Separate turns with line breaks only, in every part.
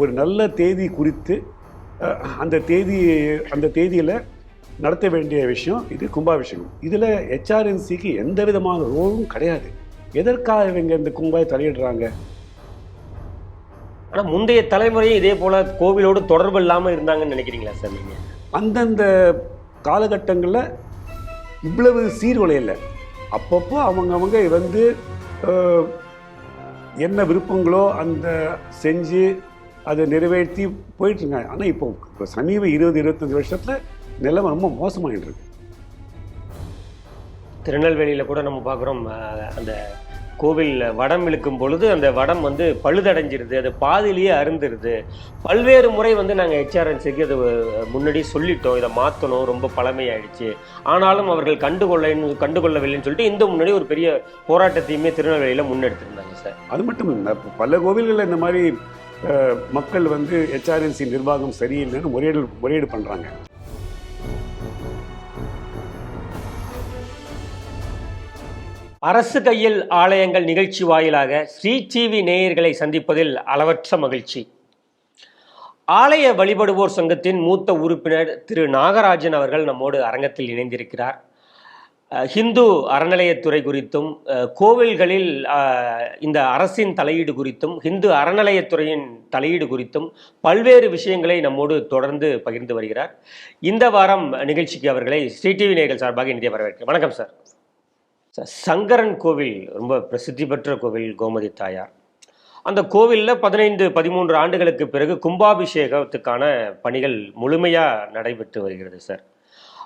ஒரு நல்ல தேதி குறித்து அந்த தேதி அந்த தேதியில் நடத்த வேண்டிய விஷயம் இது கும்பாபிஷேகம் இதில் ஹெச்ஆர்என்சிக்கு எந்த விதமான ரோலும் கிடையாது. எதற்காக இவங்க இந்த கும்பாய் தலையிடுறாங்க?
ஆனா முந்தைய தலைமுறையும் இதே போல கோவிலோடு தொடர்பு இல்லாம இருந்தாங்கன்னு நினைக்கிறீங்களா சார் நீங்க?
அந்தந்த காலகட்டங்களில் இவ்வளவு சீர்குலையில் அப்பப்போ அவங்கவங்க வந்து என்ன விருப்பங்களோ அந்த செஞ்சு அதை நிறைவேற்றி போயிட்டுருங்க. ஆனால் இப்போ இப்போ சமீப இருபது இருபத்தஞ்சி வருஷத்தில் நிலைமை ரொம்ப மோசமாகிட்டு இருக்கு
திருநெல்வேலியில கூட நம்ம பார்க்குறோம் அந்த கோவில் வடம் இழுக்கும் பொழுது அந்த வடம் வந்து பழுதடைஞ்சிருது அது பாதியிலேயே அருந்துருது. பல்வேறு முறை வந்து நாங்கள் ஹெச்ஆர்என்சிக்கு அது முன்னாடி சொல்லிட்டோம் இதை மாற்றணும் ரொம்ப பழமையாயிடுச்சு. ஆனாலும் அவர்கள் கண்டுகொள்ள கண்டுகொள்ளவில்லைன்னு சொல்லிட்டு இந்த முன்னாடி ஒரு பெரிய போராட்டத்தையுமே திருநெல்வேலியில் முன்னெடுத்திருந்தாங்க சார்.
அது மட்டும் இல்லை பல கோவில்களில் இந்த மாதிரி மக்கள் வந்து ஹெச்ஆர்என்சி நிர்வாகம் சரியில்லைன்னு முறையீடு முறையீடு பண்ணுறாங்க
அரசு கையில் ஆலயங்கள் நிகழ்ச்சி வாயிலாக ஸ்ரீ டிவி நேயர்களை சந்திப்பதில் அளவற்ற மகிழ்ச்சி. ஆலய வழிபடுவோர் சங்கத்தின் மூத்த உறுப்பினர் திரு நாகராஜன் அவர்கள் நம்மோடு அரங்கத்தில் இணைந்திருக்கிறார். ஹிந்து அறநிலையத்துறை குறித்தும் கோவில்களில் இந்த அரசின் தலையீடு குறித்தும் ஹிந்து அறநிலையத்துறையின் தலையீடு குறித்தும் பல்வேறு விஷயங்களை நம்மோடு தொடர்ந்து பகிர்ந்து வருகிறார். இந்த வாரம் நிகழ்ச்சிக்கு அவர்களை ஸ்ரீ டிவி நேர்கள் சார்பாக இந்திய வரவேற்கிறேன். வணக்கம் சார். சார், சங்கரன் கோவில் ரொம்ப பிரசித்தி பெற்ற கோவில் கோமதி தாயார். அந்த கோவிலில் பதினைந்து பதிமூன்று ஆண்டுகளுக்கு பிறகு கும்பாபிஷேகத்துக்கான பணிகள் முழுமையாக நடைபெற்று வருகிறது சார்.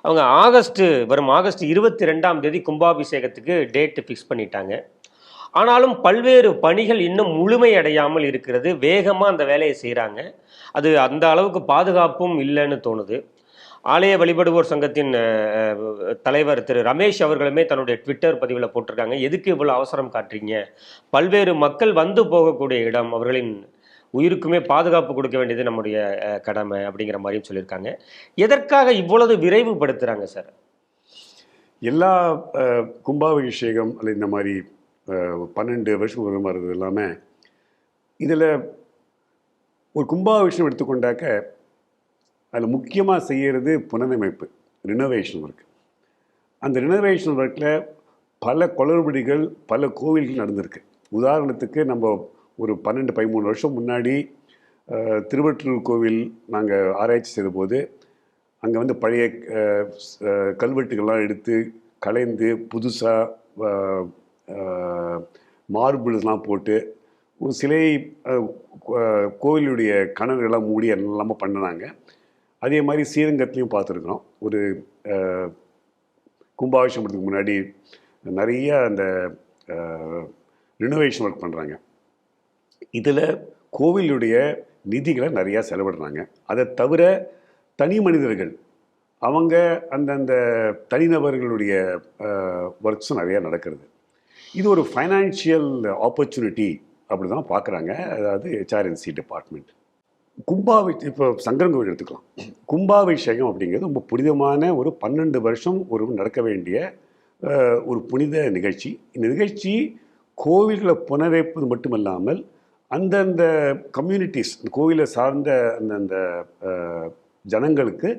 அவங்க ஆகஸ்ட் வரும் ஆகஸ்ட் இருபத்தி ரெண்டாம் தேதி கும்பாபிஷேகத்துக்கு டேட்டு ஃபிக்ஸ் பண்ணிட்டாங்க. ஆனாலும் பல்வேறு பணிகள் இன்னும் முழுமையடையாமல் இருக்கிறது. வேகமாக அந்த வேலையை செய்கிறாங்க அது அந்த அளவுக்கு பாதுகாப்பும் இல்லைன்னு தோணுது. ஆலய வழிபடுவோர் சங்கத்தின் தலைவர் திரு ரமேஷ் அவர்களுமே தன்னுடைய ட்விட்டர் பதிவில் போட்டிருக்காங்க. எதுக்கு இவ்வளோ அவசரம் காட்டுறீங்க? பல்வேறு மக்கள் வந்து போகக்கூடிய இடம் அவர்களின் உயிருக்குமே பாதுகாப்பு கொடுக்க வேண்டியது நம்முடைய கடமை அப்படிங்கிற மாதிரியும் சொல்லியிருக்காங்க. எதற்காக இவ்வளவு விரைவுபடுத்துகிறாங்க சார்?
எல்லா கும்பாபிஷேகம் அல்லது இந்த மாதிரி பன்னெண்டு வருஷம் ஒரு மாதிரி இல்லாமல் இதில் ஒரு கும்பாபிஷேகம் எடுத்துக்கொண்டாக்க அதில் முக்கியமாக செய்கிறது புனரமைப்பு ரினோவேஷன் ஒர்க் அந்த ரினோவேஷன் ஒர்க்கில் பல குளறுபடிகள் பல கோவில்கள் நடந்திருக்கு. உதாரணத்துக்கு நம்ம ஒரு பன்னெண்டு பதிமூணு வருஷம் முன்னாடி திருவற்றூர் கோவில் நாங்கள் ஆராய்ச்சி செய்தபோது அங்கே வந்து பழைய கல்வெட்டுகள்லாம் எடுத்து கலைந்து புதுசாக மார்பிள்ஸ்லாம் போட்டு ஒரு சிலை கோ- கோவிலுடைய கணவர்களெல்லாம் மூடி எல்லாமே பண்ணினாங்க. அதே மாதிரி ஸ்ரீரங்கத்துலேயும் பார்த்துருக்குறோம். ஒரு கும்பாபிஷேகத்துக்கு முன்னாடி நிறைய அந்த ரினோவேஷன் ஒர்க் பண்ணுறாங்க இதில் கோவிலுடைய நிதிகளை நிறையா செலவிடுறாங்க. அதை தவிர தனி மனிதர்கள் அவங்க அந்தந்த தனிநபர்களுடைய ஒர்க்ஸும் நிறையா நடக்கிறது. இது ஒரு ஃபைனான்ஷியல் ஆப்பர்ச்சுனிட்டி அப்படி தான் பார்க்குறாங்க. அதாவது ஹெச்ஆர்என்சி டிபார்ட்மெண்ட் கும்பாபி இப்போ சங்கரன் கோவில் எடுத்துக்கலாம். கும்பாபிஷேகம் அப்படிங்கிறது ரொம்ப புனிதமான ஒரு பன்னெண்டு வருஷம் ஒரு நடக்க வேண்டிய ஒரு புனித நிகழ்ச்சி. இந்த நிகழ்ச்சி கோவில்களை புனரைப்பது மட்டுமல்லாமல் அந்தந்த கம்யூனிட்டிஸ் அந்த கோவிலை சார்ந்த அந்தந்த ஜனங்களுக்கு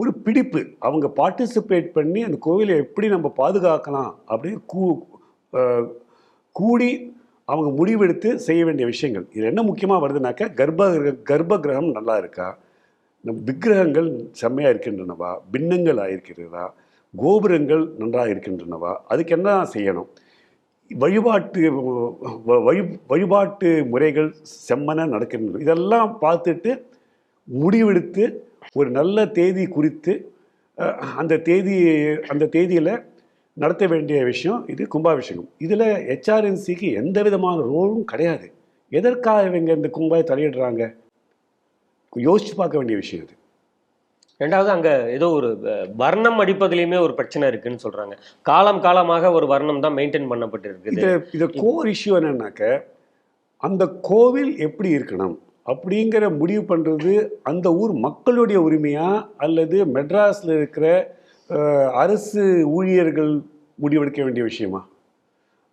ஒரு பிடிப்பு. அவங்க பார்ட்டிசிபேட் பண்ணி அந்த கோவிலை எப்படி நம்ம பாதுகாக்கலாம் அப்படின்னு கூ கூடி அவங்க முடிவெடுத்து செய்ய வேண்டிய விஷயங்கள். இது என்ன முக்கியமாக வருதுனாக்கா கர்ப்ப கர்ப்ப கிரகம் நல்லா இருக்கா? நம் விக்கிரகங்கள் செம்மையாக இருக்கின்றனவா? பின்னங்கள் ஆயிருக்கிறதா? கோபுரங்கள் நன்றாக இருக்கின்றனவா? அதுக்கு என்ன செய்யணும்? வழிபாட்டு வ- வழி வழிபாட்டு முறைகள் செம்மன நடக்கின்றன. இதெல்லாம் பார்த்துட்டு முடிவெடுத்து ஒரு நல்ல தேதி குறித்து அந்த தேதி அந்த தேதியில் நடத்த வேண்டிய விஷயம் இது கும்பாபிஷேகம். இதில் ஹெச்ஆர்என்சிக்கு எந்த விதமான ரோலும் கிடையாது. எதற்காக இவங்க இந்த கும்பாவை தலையிடுறாங்க? யோசிச்சு பார்க்க வேண்டிய விஷயம் இது.
ரெண்டாவது அங்க ஏதோ ஒரு வர்ணம் அடிப்பதிலையுமே ஒரு பிரச்சனை இருக்குன்னு சொல்றாங்க. காலம் காலமாக ஒரு வர்ணம் தான் மெயின்டைன் பண்ணப்பட்டு இருக்குது
இது இது கோர் இஷ்யூ என்னன்னாக்க அந்த கோவில் எப்படி இருக்கணும் அப்படிங்கிற முடிவு பண்ணுறது அந்த ஊர் மக்களுடைய உரிமையா அல்லது மெட்ராஸில் இருக்கிற அரசு ஊழியர்கள் முடிவெடுக்க வேண்டிய விஷயமா?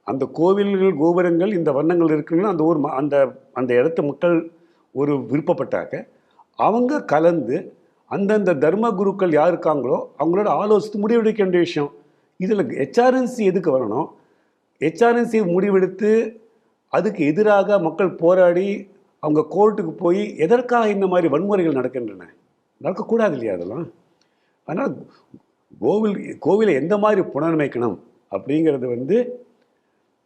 அந்த கோவில்கள் கோபுரங்கள் இந்த வண்ணங்கள் இருக்குன்னா அந்த ஊர் ம- அந்த அந்த இடத்து மக்கள் ஒரு விருப்பப்பட்டாக்க அவங்க கலந்து அந்தந்த தர்ம குருக்கள் யார் இருக்காங்களோ அவங்களோட ஆலோசித்து முடிவெடுக்க வேண்டிய விஷயம். இதில் ஹெச்ஆர்என்சி எதுக்கு வரணும்? ஹெச்ஆர்என்சி முடிவெடுத்து அதுக்கு எதிராக மக்கள் போராடி அவங்க கோர்ட்டுக்கு போய் எதற்காக இந்த மாதிரி வன்முறைகள் நடக்கின்றன? நடக்கக்கூடாது இல்லையா அதெல்லாம்? அதனால் கோவில் கோவிலை எந்த மாதிரி புனரமைக்கணும் அப்படிங்கிறது வந்து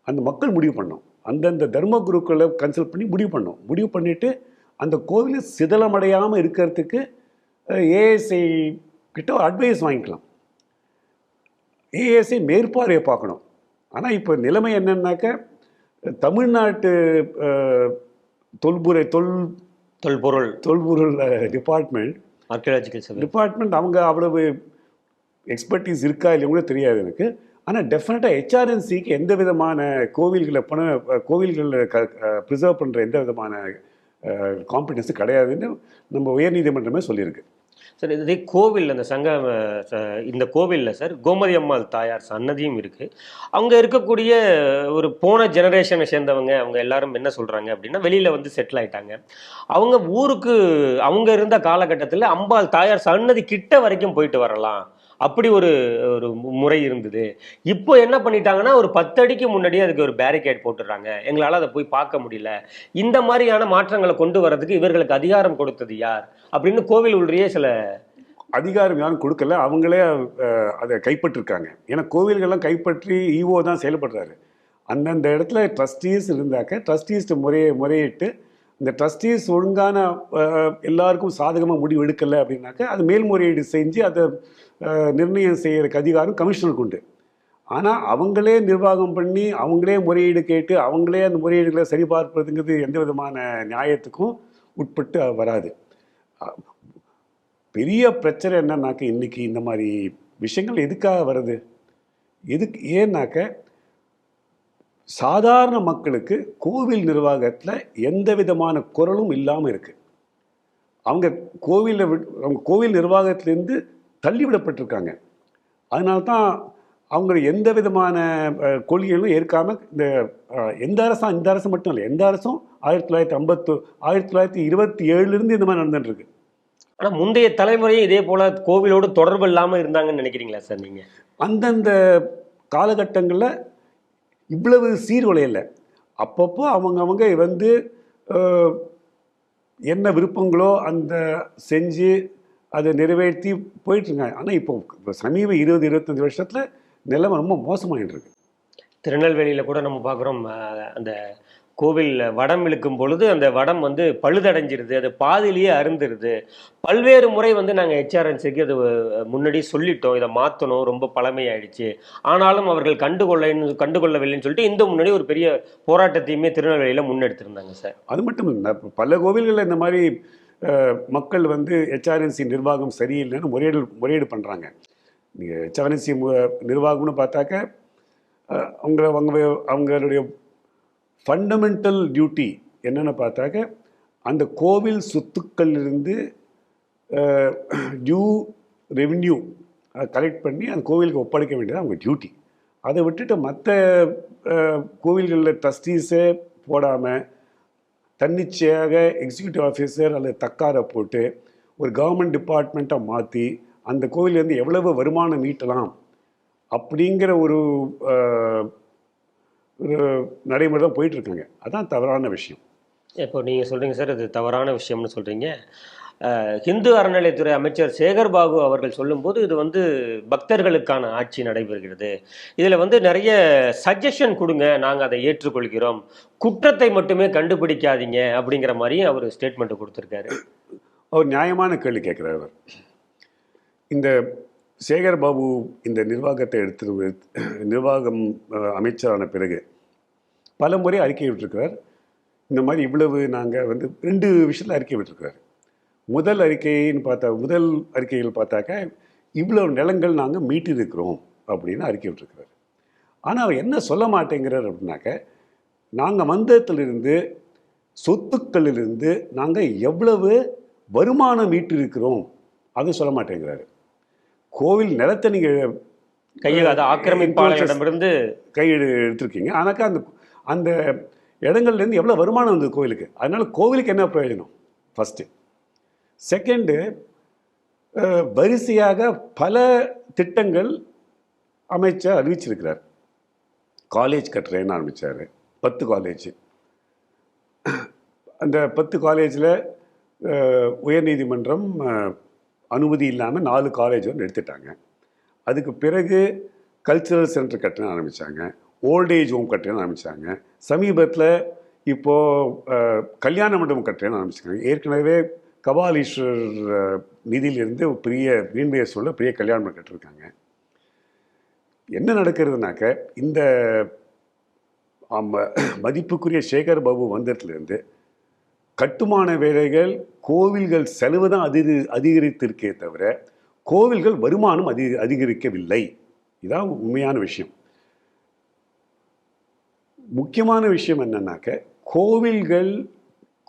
அந்த மக்கள் முடிவு பண்ணோம் அந்தந்த தர்ம குருக்களை கன்சல்ட் பண்ணி முடிவு பண்ணோம் முடிவு பண்ணிவிட்டு அந்த கோவில் சிதலமடையாமல் இருக்கிறதுக்கு ஏஎஸ்ஐ கிட்ட அட்வைஸ் வாங்கிக்கலாம். ஏஎஸ்ஐ மேற்பார்வையை பார்க்கணும். ஆனால் இப்போ நிலைமை என்னன்னாக்க தமிழ்நாட்டு தொல்புரை தொல்
தொல்பொருள்.
தொல்பொருள் டிபார்ட்மெண்ட்
ஆர்கியலாஜிக்கல்
டிபார்ட்மெண்ட் அவங்க அவ்வளவு எக்ஸ்பர்டீஸ் இருக்கா இல்லையா கூட தெரியாது எனக்கு. ஆனால் டெஃபினட்டாக ஹெச்ஆர்என்சிக்கு எந்த விதமான கோவில்களை பண கோவில்களில் க ப்ரிசர்வ் பண்ணுற எந்த விதமான காம்படிஷன்ஸும் கிடையாதுன்னு நம்ம உயர்நீதிமன்றமே சொல்லியிருக்கு.
சார் இதே கோவில் அந்த சங்க இந்த கோவிலில் சார் கோமதி அம்மாள் தாயார் சன்னதியும் இருக்குது அவங்க இருக்கக்கூடிய ஒரு போன ஜெனரேஷனை சேர்ந்தவங்க அவங்க எல்லாரும் என்ன சொல்கிறாங்க அப்படின்னா வெளியில் வந்து செட்டில் ஆயிட்டாங்க. அவங்க ஊருக்கு அவங்க இருந்த காலகட்டத்தில் அம்பாள் தாயார் சன்னதி கிட்ட வரைக்கும் போயிட்டு வரலாம். அப்படி ஒரு ஒரு முறை இருந்தது. இப்போ என்ன பண்ணிட்டாங்கன்னா ஒரு பத்து அடிக்கு முன்னாடியே அதுக்கு ஒரு பேரிகேட் போட்டுடுறாங்க. எங்களால் அதை போய் பார்க்க முடியல. இந்த மாதிரியான மாற்றங்களை கொண்டு வரதுக்கு இவர்களுக்கு அதிகாரம் கொடுத்தது யார்? அப்படின்னு கோவில் உள்ளே சில
அதிகாரம் யாரும் கொடுக்கல. அவங்களே அதை கைப்பற்றிருக்காங்க. ஏன்னா கோவில்கள்லாம் கைப்பற்றி ஈஓ தான் செயல்படுறாரு. அந்தந்த இடத்துல ட்ரஸ்டீஸ் இருந்தாக்க ட்ரஸ்டீஸ் முறையை முறையிட்டு இந்த ட்ரஸ்டீஸ் ஒழுங்கான எல்லாருக்கும் சாதகமாக முடிவு எடுக்கலை அப்படின்னாக்க அது மேல்முறையீடு செஞ்சு அதை நிர்ணயம் செய்கிறக்கு அதிகாரம் கமிஷனருக்கு உண்டு. ஆனால் அவங்களே நிர்வாகம் பண்ணி அவங்களே முறையீடு கேட்டு அவங்களே அந்த முறையீடுகளை சரிபார்ப்பதுங்கிறது எந்த விதமான நியாயத்துக்கும் உட்பட்டு வராது. பெரிய பிரச்சனை என்னன்னாக்க இன்றைக்கி இந்த மாதிரி விஷயங்கள் எதுக்காக வருது? எதுக்கு ஏன்னாக்க சாதாரண மக்களுக்கு கோவில் நிர்வாகத்தில் எந்த விதமான குரலும் இல்லாமல் இருக்குது அவங்க கோவிலை விட் அவங்க கோவில் நிர்வாகத்திலேருந்து தள்ளிவிடப்பட்டிருக்காங்க. அதனால தான் அவங்க எந்த விதமான கொள்கைகளும் ஏற்காம இந்த எந்த அரசும் இந்த அரசு மட்டும் இல்லை எந்த அரசும் ஆயிரத்தி தொள்ளாயிரத்தி ஐம்பத்து ஆயிரத்தி தொள்ளாயிரத்தி இருபத்தி ஏழுலேருந்து இந்த மாதிரி நடந்துட்டு இருக்கு
ஆனா முந்தைய தலைமுறையும் இதே போல கோவிலோடு தொடர்பு இல்லாம இருந்தாங்கன்னு நினைக்கிறீங்களா சார் நீங்க?
அந்தந்த காலகட்டங்களில் இவ்வளவு சீர்குலையலை அப்பப்போ அவங்க அவங்க வந்து என்ன விருப்பங்களோ அந்த செஞ்சு அதை நிறைவேற்றி போயிட்டுருக்காங்க. ஆனால் இப்போ இப்போ சமீப இருபது இருபத்தஞ்சி வருஷத்தில் நிலைமை ரொம்ப மோசமாகிட்டு இருக்கு
திருநெல்வேலியில கூட நம்ம பார்க்குறோம் அந்த கோவில் வடம் இழுக்கும் பொழுது அந்த வடம் வந்து பழுதடைஞ்சிருது அது பாதியிலேயே அருந்துருது. பல்வேறு முறை வந்து நாங்கள் ஹெச்ஆர்என்சிக்கு அது முன்னாடி சொல்லிட்டோம் இதை மாற்றணும் ரொம்ப பழமையாயிடுச்சு. ஆனாலும் அவர்கள் கண்டுகொள்ள கண்டுகொள்ளவில்லைன்னு சொல்லிட்டு இந்த முன்னாடி ஒரு பெரிய போராட்டத்தையுமே திருநெல்வேலியில முன்னெடுத்திருந்தாங்க சார்.
அது மட்டும் இல்லை பல கோவில்களில் இந்த மாதிரி மக்கள் வந்து ஹெச்ஆர்என்சி நிர்வாகம் சரியில்லைன்னு முறையீடு முறையீடு பண்ணுறாங்க நீங்கள் ஹெச்ஆர்என்சி நிர்வாகம்னு பார்த்தாக்க அவங்க அவங்க அவங்களுடைய ஃபண்டமெண்டல் டியூட்டி என்னென்னு பார்த்தாக்க அந்த கோவில் சொத்துக்கள்லேருந்து டியூ ரெவின்யூ கலெக்ட் பண்ணி அந்த கோவிலுக்கு ஒப்படைக்க வேண்டியது அவங்க டியூட்டி அதை விட்டுட்டு மற்ற கோவில்களில் ட்ரஸ்டீஸே போடாமல் தன்னிச்சையாக எக்ஸிக்யூட்டிவ் ஆஃபீஸர் அல்லது தக்காரை போட்டு ஒரு கவர்மெண்ட் டிபார்ட்மெண்ட்டை மாற்றி அந்த கோவிலேருந்து எவ்வளவு வருமானம் ஈட்டலாம் அப்படிங்கிற ஒரு ஒரு நடைமுறை தான் போயிட்டுருக்காங்க அதான் தவறான விஷயம்.
இப்போ நீங்கள் சொல்கிறீங்க சார் அது தவறான விஷயம்னு சொல்கிறீங்க ஹிந்து அறநிலையத்துறை அமைச்சர் சேகர் பாபு அவர்கள் சொல்லும்போது இது வந்து பக்தர்களுக்கான ஆட்சி நடைபெறுகிறது. இதில் வந்து நிறைய சஜஷன் கொடுங்க நாங்கள் அதை ஏற்றுக்கொள்கிறோம். குற்றத்தை மட்டுமே கண்டுபிடிக்காதீங்க அப்படிங்கிற மாதிரியும் அவர் ஸ்டேட்மெண்ட் கொடுத்துருக்காரு.
அவர் நியாயமான கேள்வி கேட்குறார் அவர். இந்த சேகர் பாபு இந்த நிர்வாகத்தை எடுத்து நிர்வாகம் அமைச்சரான பிறகு பல முறை அறிக்கை விட்டுருக்கிறார். இந்த மாதிரி இவ்வளவு நாங்கள் வந்து ரெண்டு விஷயத்தில் அறிக்கை விட்டுருக்கிறார். முதல் அறிக்கைன்னு பார்த்தா முதல் அறிக்கையில் பார்த்தாக்க இவ்வளவு நிலங்கள் நாங்கள் மீட்டிருக்கிறோம் அப்படின்னு அறிக்கை விட்டிருக்கிறார். ஆனால் அவர் என்ன சொல்ல மாட்டேங்கிறார் அப்படின்னாக்க நாங்கள் வந்ததிலிருந்து சொத்துக்களிலிருந்து நாங்கள் எவ்வளவு வருமானம் ஈட்டிருக்கிறோம் அது சொல்ல மாட்டேங்கிறாரு. கோவில் நிலத்தை நீங்கள்
கையில் அது ஆக்கிரமிப்பாளரிடமிருந்து
கையெழு எடுத்திருக்கீங்க. ஆனாக்கா அந்த அந்த இடங்கள்லேருந்து எவ்வளோ வருமானம் வந்தது கோவிலுக்கு? அதனால கோவிலுக்கு என்ன பிரயோஜனம்? ஃபஸ்ட்டு செகண்டு வரிசையாக பல திட்டங்கள் அமைச்சர் அறிவிச்சிருக்கிறார். காலேஜ் கட்டுறேன்னு ஆரம்பித்தார் பத்து காலேஜ் அந்த பத்து காலேஜில் உயர்நீதிமன்றம் அனுமதி இல்லாமல் நாலு காலேஜ் வந்து எடுத்துட்டாங்க. அதுக்கு பிறகு கல்ச்சுரல் சென்டர் கட்டணும் ஆரம்பித்தாங்க ஓல்டேஜ் ஹோம் கட்டணும் ஆரம்பித்தாங்க சமீபத்தில் இப்போது கல்யாண மண்டபம் கட்டணும் ஆரம்பிச்சிருக்காங்க. ஏற்கனவே கபாலீஸ்வரர் நிதியிலிருந்து பெரிய கிரீன்வேஸ் உள்ள பெரிய கல்யாணம் கட்டிருக்காங்க என்ன நடக்கிறதுனாக்க இந்த மதிப்புக்குரிய சேகர் பாபு வந்ததுலேருந்து கட்டுமான வேலைகள் கோவில்கள் செலவு தான் அதிக அதிகரித்திருக்கே தவிர கோவில்கள் வருமானம் அதிக அதிகரிக்கவில்லை. இதான் உண்மையான விஷயம். முக்கியமான விஷயம் என்னன்னாக்க கோவில்கள்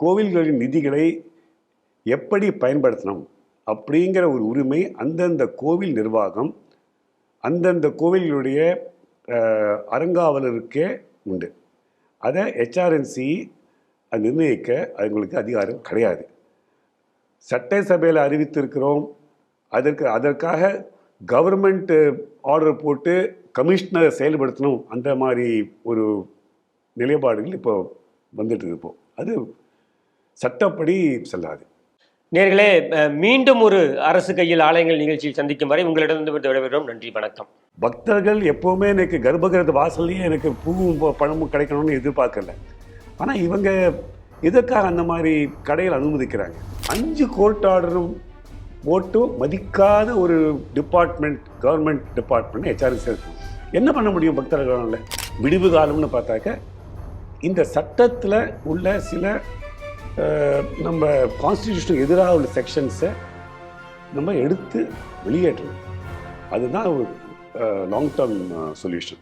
கோவில்களின் நிதிகளை எப்படி பயன்படுத்தணும் அப்படிங்கிற ஒரு உரிமை அந்தந்த கோவில் நிர்வாகம் அந்தந்த கோவில்களுடைய அறங்காவலருக்கே உண்டு. அதை ஹெச்ஆர்என்சி அது நிர்ணயிக்க அவங்களுக்கு அதிகாரம் கிடையாது. சட்டசபையில் அறிவித்திருக்கிறோம். அதற்கு அதற்காக கவர்மெண்ட்டு ஆர்டர் போட்டு கமிஷனர் செயல்படுத்தணும் அந்த மாதிரி ஒரு நிலைப்பாடுகள் இப்போ வந்துட்டு இருப்போம் அது சட்டப்படி செல்லாது.
நேர்களே மீண்டும் ஒரு அரசு கையில் ஆலயங்கள் நிகழ்ச்சியில் சந்திக்கும் வரை உங்களிடம் விடைபெறும் நன்றி வணக்கம்.
பக்தர்கள் எப்போவுமே எனக்கு கர்ப்பகிரத வாசல்லையே எனக்கு பூவும் ப- பழமும் கிடைக்கணும்னு எதிர்பார்க்கல. ஆனால் இவங்க எதற்காக அந்த மாதிரி கடையில் அனுமதிக்கிறாங்க? அஞ்சு கோர்ட் ஆர்டரும் போட்டு மதிக்காத ஒரு டிபார்ட்மெண்ட் கவர்மெண்ட் டிபார்ட்மெண்ட் ஹெச்ஆர்எஸ் இருக்கும் என்ன பண்ண முடியும் பக்தர்களால்? விடிவு காலம்னு பார்த்தாக்க இந்த சட்டத்தில் உள்ள சில நம்ம கான்ஸ்டியூஷனுக்கு எதிராக உள்ள செக்ஷன்ஸை நம்ம எடுத்து வெளியேற்றணும். அதுதான் ஒரு லாங் டேர்ம் சொல்யூஷன்